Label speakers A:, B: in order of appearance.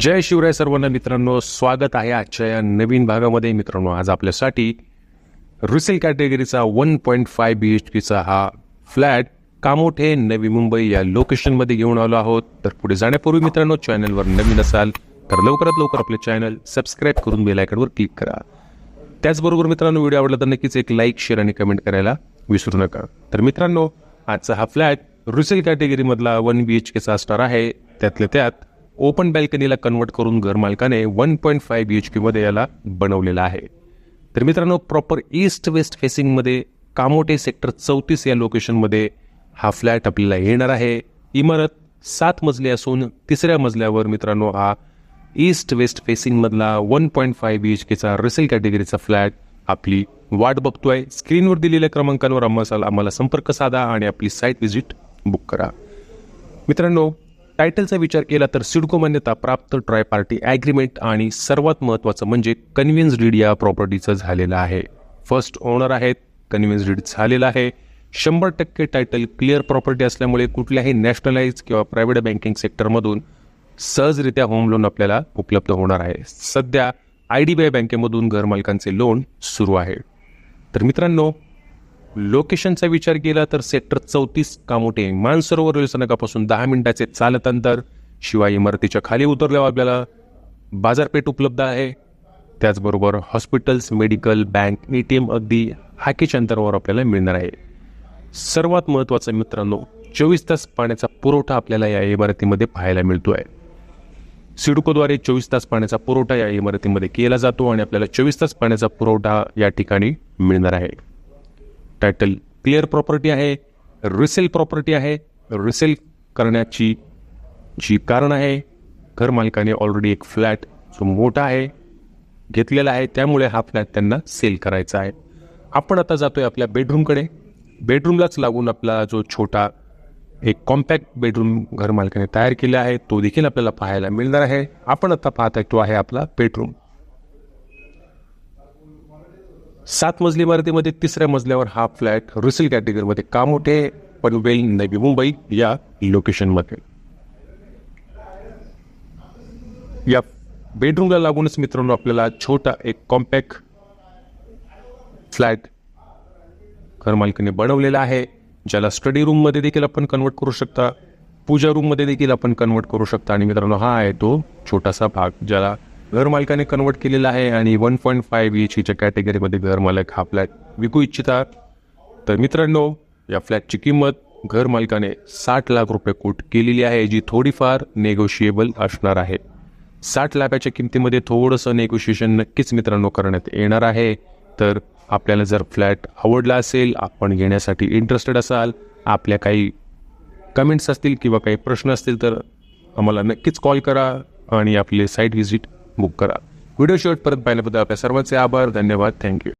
A: जय शिवराय सर्वांना मित्रांनो स्वागत आहे आजच्या या नवीन भागामध्ये. मित्रांनो आज आपल्यासाठी resale कॅटेगरीचा one point five B H पीचा हा फ्लॅट कामोठे नवी मुंबई या लोकेशनमध्ये घेऊन आलो आहोत. तर पुढे जाण्यापूर्वी मित्रांनो चॅनलवर नवीन असाल तर लवकरात लवकर आपले चॅनल सबस्क्राईब करून बेल आयकॉनवर क्लिक करा. त्याचबरोबर मित्रांनो व्हिडिओ आवडला तर नक्कीच एक लाईक शेअर आणि कमेंट करायला विसरू नका. तर मित्रांनो आजचा हा फ्लॅट रुसेल कॅटेगरीमधला वन बी एच केचा असणार आहे. त्यातल्या त्यात ओपन बॅल्कनीला कन्वर्ट करून घरमालकाने one point five B H क्यूमध्ये याला बनवलेला आहे. तर मित्रांनो प्रॉपर ईस्ट वेस्ट फेसिंगमध्ये कामोटे सेक्टर चौतीस या लोकेशनमध्ये हा फ्लॅट आपल्याला येणार आहे. इमारत सात मजली असून तिसऱ्या मजल्यावर मित्रांनो हा east west फेसिंगमधला one point five B H केचा resale कॅटेगरीचा फ्लॅट आपली वाट बघतोय. स्क्रीनवर दिलेल्या क्रमांकांवर आम्हाला आम्हाला संपर्क साधा आणि आपली साईट व्हिजिट बुक करा. मित्रांनो टायटलचा विचार केला तर सिडको मान्यता प्राप्त ट्राय पार्टी ॲग्रीमेंट आणि सर्वात महत्त्वाचं म्हणजे कन्व्हिन्स डीड या प्रॉपर्टीचं झालेलं आहे. फर्स्ट ओनर आहेत कन्व्हिन्स डीड झालेलं आहे. शंभर टक्के टायटल क्लिअर प्रॉपर्टी असल्यामुळे कुठल्याही नॅशनलाइज किंवा प्रायव्हेट बँकिंग सेक्टरमधून सहजरित्या होम लोन आपल्याला उपलब्ध होणार आहे. सध्या आय डी बी आय बँकेमधून घरमालकांचे लोन सुरू आहे. तर मित्रांनो लोकेशनचा विचार केला तर सेक्टर चौतीस कामोटे मानसरोवर रेल्वे स्थानकापासून दहा मिनिटाचे चालत अंतर शिवाय इमारतीच्या खाली उतरल्यावर आपल्याला बाजारपेठ उपलब्ध आहे. त्याचबरोबर hospitals medical bank A T M अगदी हाकेच्या अंतरावर आपल्याला मिळणार आहे. सर्वात महत्त्वाचं मित्रांनो चोवीस तास पाण्याचा पुरवठा आपल्याला या इमारतीमध्ये पाहायला मिळतो आहे सिडकोद्वारे चोवीस तास पाण्याचा पुरवठा या इमारतीमध्ये केला जातो आणि आपल्याला चोवीस तास पाण्याचा पुरवठा या ठिकाणी मिळणार आहे. टायटल क्लिअर प्रॉपर्टी आहे रिसेल प्रॉपर्टी आहे. रिसेल करण्याची जी कारण आहे घर मालकाने ऑलरेडी एक फ्लॅट जो मोठा आहे घेतलेला आहे त्यामुळे हा फ्लॅट त्यांना सेल करायचा आहे. आपण आता जातोय आपल्या बेडरूमकडे बेडरूमलाच लागून आपला जो छोटा एक कॉम्पॅक्ट बेडरूम घर मालकाने तयार केला आहे तो देखील आपल्याला पाहायला मिळणार आहे. आपण आता पाहत तो आहे आपला बेडरूम सात मजली इमारतीमध्ये तिसऱ्या मजल्यावर हा फ्लॅट रिसेल कॅटेगरीमध्ये पण वेल नवी मुंबई या लोकेशनमध्ये. या बेडरूमला लागूनच मित्रांनो आपल्याला छोटा एक कॉम्पॅक्ट फ्लॅट घरमालकीने बनवलेला आहे ज्याला स्टडी रूममध्ये देखील आपण कन्वर्ट करू शकता पूजा रूममध्ये देखील आपण कन्वर्ट करू शकता. आणि मित्रांनो हा आहे तो छोटासा भाग ज्याला घरमालकाने कन्वर्ट केलेला आहे आणि वन पॉईंट फाय बी एचच्या कॅटेगरीमध्ये घरमालक हा फ्लॅट विकू इच्छिता. तर मित्रांनो या फ्लॅटची किंमत घरमालकाने साठ लाख रुपये कोट केलेली आहे जी थोडीफार नेगोशिएबल असणार आहे. साठ लाखाच्या किमतीमध्ये थोडंसं नेगोशिएशन नक्कीच मित्रांनो करण्यात येणार आहे. तर आपल्याला जर फ्लॅट आवडला असेल आपण घेण्यासाठी इंटरेस्टेड असाल आपल्या काही कमेंट्स असतील किंवा काही प्रश्न असतील तर आम्हाला नक्कीच कॉल करा आणि आपले साईट व्हिजिट बुक करा. व्हिडिओ शेवटपर्यंत पाहिल्याबद्दल आपल्या सर्वांचे आभार धन्यवाद थँक्यू